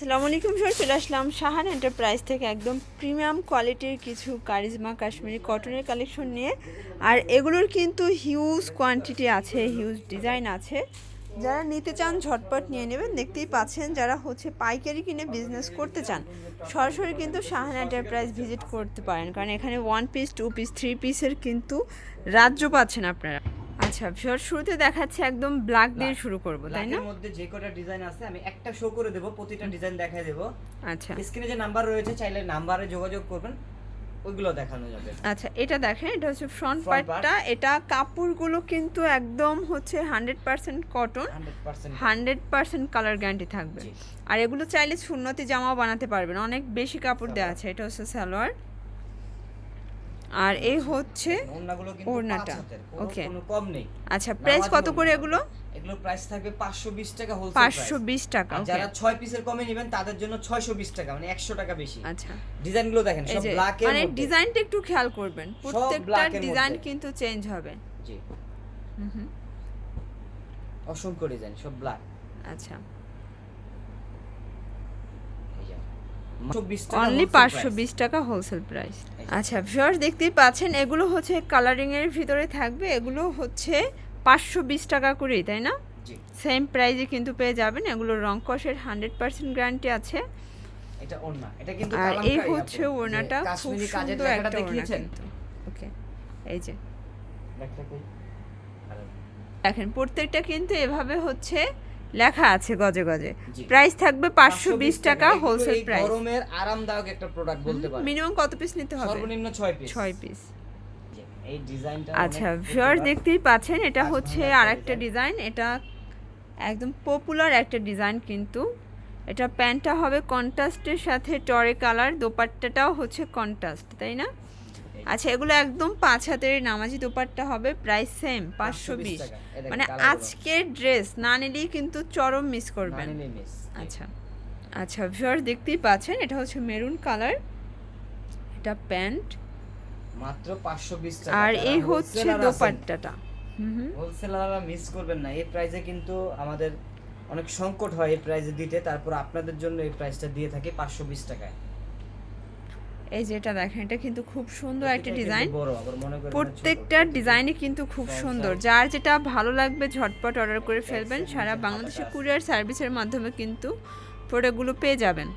আসসালামু আলাইকুম স্যার চলে আসলাম শাহান এন্টারপ্রাইজ থেকে একদম প্রিমিয়াম কোয়ালিটির কিছু কারিজমা কাশ্মীরি কটনের কালেকশন নিয়ে। আর এগুলোর কিন্তু হিউজ কোয়ান্টিটি আছে, হিউজ ডিজাইন আছে। যারা নিতে চান ঝটপট নিয়ে নেবেন। দেখতেই পাচ্ছেন যারা হচ্ছে পাইকারি কিনে বিজনেস করতে চান, সরাসরি কিন্তু শাহান এন্টারপ্রাইজ ভিজিট করতে পারেন। কারণ এখানে one piece two piece three পিসের কিন্তু রাজ্য পাচ্ছেন আপনারা। আচ্ছা ভিওর শুরুতে দেখাচ্ছে একদম ব্ল্যাক দিয়ে শুরু করব তাই না? ব্ল্যাকের মধ্যে যে কটা ডিজাইন আছে আমি একটা শো করে দেব প্রতিটা ডিজাইন দেখাই দেব। আচ্ছা। স্ক্রিনে যে নাম্বার রয়েছে চাইলে নাম্বারে যোগাযোগ করবেন ওইগুলো দেখানো যাবে। আচ্ছা এটা দেখেন এটা হচ্ছে ফ্রন্ট পার্টটা এটা কাপড়গুলো কিন্তু একদম হচ্ছে hundred percent cotton hundred percent colour guarantee থাকবে। আর এগুলো চাইলে সুন্নতি জামা বানাতে পারবেন। অনেক বেশি কাপড় দেওয়া আছে। এটা হচ্ছে সালোয়ার। আর এই হচ্ছে ওড়নাটা। কোনো- কম নেই। আচ্ছা প্রাইস কত করে এগুলো? এগুলো প্রাইস থাকবে 520 টাকা হোলসেল পাঁচশো বিশ টাকা আর যারা 6 পিসের কমে নেবেন তাদের জন্য 620 টাকা মানে 100 টাকা বেশি। আচ্ছা। ডিজাইনগুলো দেখেন সব ব্ল্যাক মানে ডিজাইনটা একটু খেয়াল করবেন। প্রত্যেকটা ডিজাইন কিন্তু চেঞ্জ হবে। জি। হুম হুম। অসংখ্য ডিজাইন সব ব্ল্যাক আচ্ছা। অনলি পাঁচশো বিশ টাকা হোলসেল প্রাইস আচ্ছা ভিউয়ার্স দেখতেই পাচ্ছেন এগুলো হচ্ছে কালারিং এর ভিতরে থাকবে এগুলো হচ্ছে পাঁচশো বিশ টাকা করেই তাই না? সেম প্রাইজে কিন্তু পেয়ে যাবেন এগুলো রং কষের হান্ড্রেড পার্সেন্ট গ্যারান্টি আছে। এটা ওড়না এটা কিন্তু আর এই হচ্ছে। ওড়নাটা খুব সুন্দর একটা দেখিয়েছেন। ওকে এই যে। দেখেন প্রত্যেকটা কিন্তু এভাবে হচ্ছে লেখা আছে গজে গজে। প্রাইস থাকবে পাঁচশো বিশ টাকা হোলসেল প্রাইস গরমের আরামদায়ক একটা প্রোডাক্ট বলতে পারেন। মিনিমাম কত পিস নিতে হবে? সর্বনিম্ন 6 পিস ছয় পিস আচ্ছা ভিউয়ার দেখতেই পাচ্ছেন এটা হচ্ছে আরেকটা ডিজাইন এটা একদম পপুলার একটা ডিজাইন কিন্তু। এটা প্যান্টটা হবে কন্ট্রাস্টের সাথে টরে কালার দোপাট্টাটাও হচ্ছে কন্ট্রাস্ট তাই না? আচ্ছা এগুলো একদম পাঁচ হাতের নামাজি দোপাট্টা হবে প্রায় সেম পাঁচশো বিশ মানে আজকের ড্রেস না নিলেই কিন্তু চরম মিস করবেন। আচ্ছা আচ্ছা ভিউয়ার দেখতেই পাচ্ছেন এটা হচ্ছে মেরুন কালার এটা প্যান্ট মাত্র 520 টাকা। আর এই হচ্ছে দোপাট্টাটা। হুম হুম। হোলসেলাররা মিস করবেন না। এই প্রাইসে কিন্তু আমাদের অনেক সংকট হয় এই প্রাইসে দিতে। তারপর আপনাদের জন্য এই প্রাইসটা দিয়ে থাকি 520 টাকায়। এই যে এটা দেখেন এটা কিন্তু খুব সুন্দর একটা ডিজাইন। প্রত্যেকটা ডিজাইনই কিন্তু খুব সুন্দর। যার যেটা ভালো লাগবে ঝটপট অর্ডার করে ফেলবেন সারা বাংলাদেশে কুরিয়ার সার্ভিসের মাধ্যমে কিন্তু প্রোডাক্টগুলো পেয়ে যাবেন।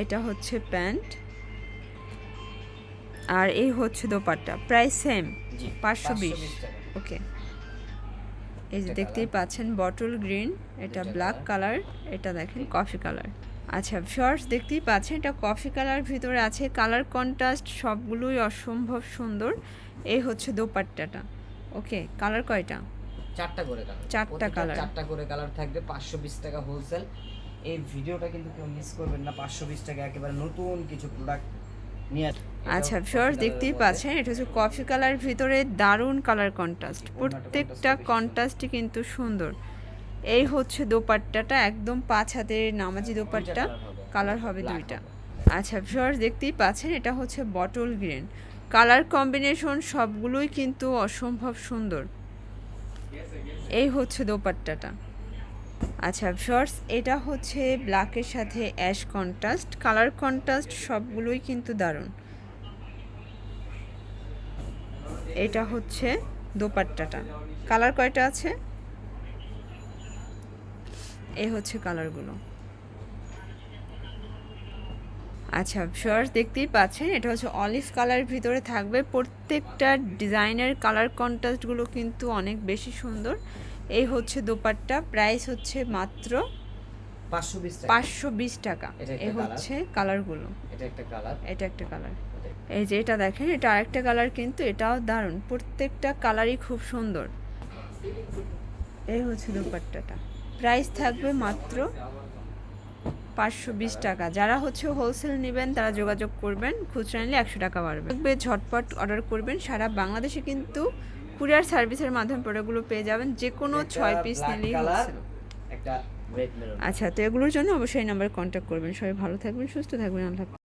এটা হচ্ছে প্যান্ট। আর এই হচ্ছে দোপাট্টা প্রায় সেম পাঁচশো বিশ। ওকে। এই যে দেখতেই পাচ্ছেন বটল গ্রিন এটা ব্ল্যাক কালার এটা দেখেন কফি কালার আচ্ছা শর্টস দেখতেই পাচ্ছেন এটা কফি কালার ভিতরে আছে। কালার কন্ট্রাস্ট সবগুলোই অসম্ভব সুন্দর। এই হচ্ছে দোপাট্টাটা। ওকে কালার কয়টা? চারটা করে কালার চারটা কালার চারটা করে কালার থাকবে 520 টাকা হোলসেল এই ভিডিওটা কিন্তু কেউ মিস করবেন না 520 টাকা একেবারে নতুন কিছু প্রোডাক্ট নিয়ে আচ্ছা coffee দেখতেই পাচ্ছেন এটা হচ্ছে কফি কালার ভিতরে দারুণ কালার কন্ট্রাস্ট প্রত্যেকটা কন্ট্রাস্টই কিন্তু সুন্দর। এই হচ্ছে দোপাট্টাটা একদম পাঁচ হাতের নামাজি দোপাট্টা। কালার হবে। দুইটা। আচ্ছা ভিউয়ার্স দেখতেই পাচ্ছেন এটা হচ্ছে বটল গ্রিন কালার কম্বিনেশন সবগুলোই কিন্তু অসম্ভব সুন্দর। এই হচ্ছে দোপাট্টাটা। আচ্ছা ভিউয়ার্স এটা হচ্ছে ব্ল্যাকের সাথে অ্যাশ কন্ট্রাস্ট কালার কন্ট্রাস্ট সবগুলোই কিন্তু দারুণ। এটা হচ্ছে দোপাট্টাটা। কালার কয়টা আছে? এই হচ্ছে কালারগুলো। আচ্ছা ভিউয়ার্স দেখতেই পাচ্ছেন এটা হচ্ছে অলিভ কালার ভিতরে থাকবে। প্রত্যেকটা ডিজাইনের কালার কন্ট্রাস্টগুলো কিন্তু অনেক বেশি সুন্দর। এই হচ্ছে দোপাট্টা প্রাইস হচ্ছে মাত্র 520 টাকা। পাঁচশো বিশ টাকা। colour। হচ্ছে কালারগুলো এটা একটা কালার এটা একটা কালার এই যে এটা দেখেন এটা আরেকটা কালার কিন্তু এটাও দারুণ। প্রত্যেকটা কালারই খুব সুন্দর। এই হচ্ছে দোপাট্টাটা। প্রাইস থাকবে মাত্র পাঁচশো বিশ টাকা। যারা হচ্ছে হোলসেল নেবেন তারা যোগাযোগ করবেন খুচরা নিলে একশো টাকা বাড়বে। থাকবে ঝটপট অর্ডার করবেন। সারা বাংলাদেশে কিন্তু কুরিয়ার সার্ভিসের মাধ্যমে প্রোডাক্টগুলো পেয়ে যাবেন যে কোনো ছয় পিস নিলেই আচ্ছা তো এগুলোর জন্য অবশ্যই নাম্বারে কন্ট্যাক্ট করবেন। সবাই ভালো থাকবেন সুস্থ থাকবেন আল্লাহ।